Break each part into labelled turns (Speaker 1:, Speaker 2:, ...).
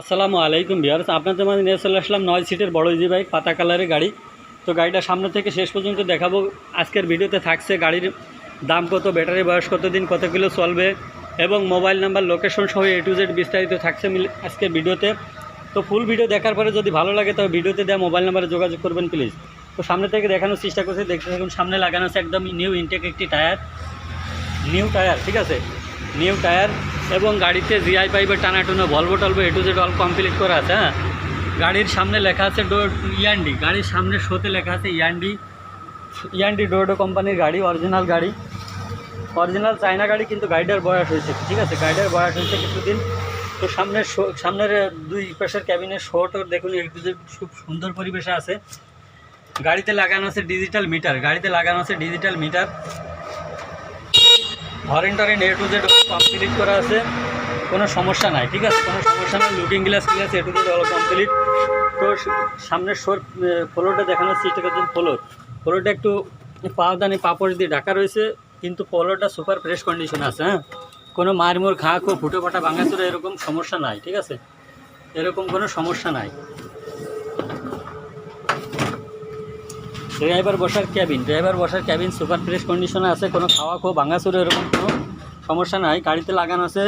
Speaker 1: আসসালামু আলাইকুম বিহার আপনাদের মাঝে নিয়ে চলে আসলাম নয় সিটের বড় ইজি বাইক পাতা কালারের গাড়ি। তো গাড়িটা সামনে থেকে শেষ পর্যন্ত দেখাবো। আজকের ভিডিওতে থাকছে গাড়ির দাম কত, ব্যাটারি বয়স কত দিন, কত কিলো চলবে এবং মোবাইল নাম্বার লোকেশন সহ এ টু জেড বিস্তারিত থাকছে আজকের ভিডিওতে। তো ফুল ভিডিও দেখার পরে যদি ভালো লাগে, তবে ভিডিওতে দেওয়া মোবাইল নাম্বারে যোগাযোগ করবেন প্লিজ তো সামনে থেকে দেখানোর চেষ্টা করছি। দেখতে থাকুন, সামনে লাগানো আছে একদম নিউ ইনটেক একটি টায়ার নিউ টায়ার ঠিক আছে? নিউ টায়ার এবং গাড়িতে জিআই পাইপের টানা টুনা ভলভো টলভো A to Z all complete করা আছে হ্যাঁ? গাড়ির সামনে লেখা আছে ডো ইয়ান্ডি গাড়ির সামনে শোতে লেখা আছে ইয়ান্ডি ইয়ান্ডি ডোডো কোম্পানির গাড়ি অরিজিনাল গাড়ি। অরিজিনাল চায়না গাড়ি, কিন্তু গাড়িটার বয়স হয়েছে, ঠিক আছে? গাড়িটার বয়স হয়েছে কিছুদিন। তো সামনের সামনের দুই পাশের ক্যাবিনের শোটো দেখুন এ টু জেড খুব সুন্দর পরিবেশে আছে। গাড়িতে লাগানো আছে ডিজিটাল মিটার গাড়িতে লাগানো আছে digital meter horn A to Z complete করা আছে। কোনো সমস্যা নাই, ঠিক আছে? কোনো সমস্যা নাই looking glass glass A to Z all complete তো সামনের শোর ফ্লোরটা দেখানোর চেষ্টা করছেন ফ্লোর ফ্লোরটা একটু পাওদানি পাপড় দিয়ে ঢাকা রয়েছে, কিন্তু ফ্লোরটা সুপার ফ্রেশ কন্ডিশন আছে হ্যাঁ? কোনো মারমুর ঘা খো ফুটো ফাটা ভাঙাচোরা এরকম সমস্যা নাই, ঠিক আছে? এরকম কোনো সমস্যা নাই। ড্রাইভার বসার ক্যাবিন, ড্রাইভার বসার ক্যাবিন, সুপার ফ্রেশ কন্ডিশনে আছে, কোনো খাওয়া খো ভাঙাচুরো এরকম কোনো সমস্যা নাই। গাড়িতে লাগানো আছে,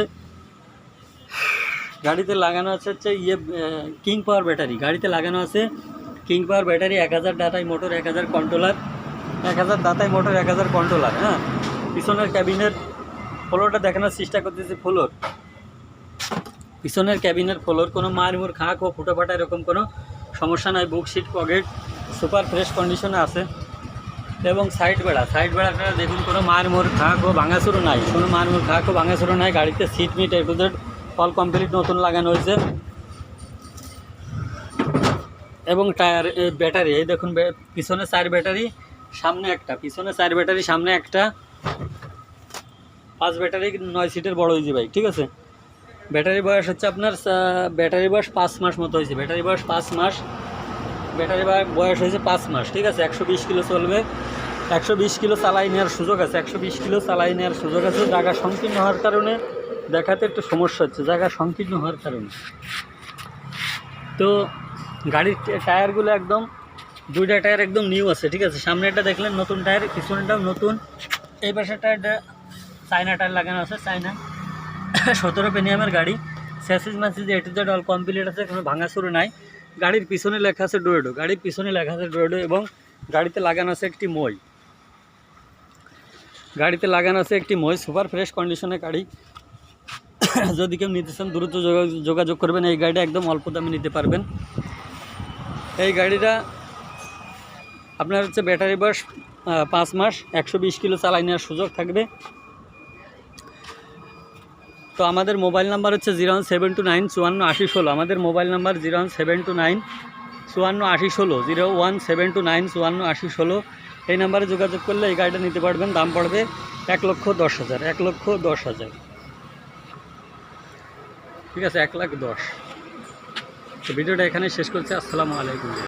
Speaker 1: গাড়িতে লাগানো আছে হচ্ছে ইয়ে কিং পাওয়ার ব্যাটারি। গাড়িতে লাগানো আছে কিং পাওয়ার ব্যাটারি, এক হাজার ডাটাই মোটর, এক হাজার কন্ট্রোলার, এক হাজার দাতাই মোটর, এক হাজার কন্ট্রোলার হ্যাঁ? পিছনের ক্যাবিনের ফ্লোরটা দেখানোর চেষ্টা করতেছি ফ্লোর। পিছনের ক্যাবিনের ফ্লোর, কোনো মারমুর খাঁক ও ফুটো ফাটা এরকম কোনো সমস্যা নাই, বুক সিট, পকেট সুপার ফ্রেশ কন্ডিশনে আছে। এবং সাইড বেড়া সাইড বেড়াটা দেখুন, কোনো মারমুর খাঁক ও ভাঙাচুরো নাই। কোনো মারমুর খাঁক ও ভাঙাচুরো নাই, গাড়িতে সিট মিট এ টু অল কমপ্লিট নতুন লাগানো হয়েছে। এবং টায়ার ব্যাটারি এই দেখুন পিছনে চার ব্যাটারি সামনে একটা, পিছনে চার ব্যাটারি সামনে একটা। পাঁচ ব্যাটারি নয় সিটের বড় ইজি বাইক ঠিক আছে? ব্যাটারি বয়স হচ্ছে আপনার ব্যাটারি বয়স পাঁচ মাস মতো হয়েছে। ব্যাটারি বয়স পাঁচ মাস। ব্যাটারি বয়- বয়স হয়েছে পাঁচ মাস, ঠিক আছে? একশো বিশ কিলো চলবে। একশো বিশ কিলো চালাই নেওয়ার সুযোগ আছে। একশো বিশ কিলো চালাই নেওয়ার সুযোগ আছে। জায়গা সংকীর্ণ হওয়ার কারণে দেখাতে একটু সমস্যা হচ্ছে। জায়গা সংকীর্ণ হওয়ার কারণে। তো গাড়ির টায়ারগুলো একদম, দুইটা টায়ার একদম নিউ আছে, ঠিক আছে? সামনেটা দেখলেন, নতুন টায়ার পিছনেটাও নতুন। এই পাশের টায়ারটা চায়না টায়ার লাগানো আছে, চায়না। সতেরো পেনিয়ামের গাড়ি। Chassis Macy's A to Z all complete আছে, কোনো ভাঙাচুরো নাই। গাড়ির পিছনে লেখা আছে ডোয়েডো গাড়ির পিছনে লেখা আছে ডোয়েডো এবং গাড়িতে লাগানো আছে একটি মই। গাড়িতে লাগানো আছে একটি মই, সুপার ফ্রেশ কন্ডিশনের গাড়ি। যদি কেউ নিতে চান, দ্রুত যোগা- যোগাযোগ করবেন। এই গাড়িটা একদম অল্প দামে নিতে পারবেন। এই গাড়িটা আপনার হচ্ছে ব্যাটারি বাস পাঁচ মাস, একশো বিশ কিলো চালাই নেওয়ার সুযোগ থাকবে। তো আমাদের মোবাইল নাম্বার হচ্ছে zero one seven two nine চুয়ান্ন আশি ষোলো। আমাদের mobile number zero one seven two nine চুয়ান্ন আশি ষোলো, zero one seven two nine চুয়ান্ন আশি ষোলো। এই নাম্বারে যোগাযোগ করলে এই গাড়িটা নিতে পারবেন, দাম পড়বে এক লক্ষ দশ হাজার, এক লক্ষ দশ হাজার। ঠিক আছে, এক লাখ দশ। তো ভিডিওটা এখানে শেষ করছি, আসসালামু আলাইকুম।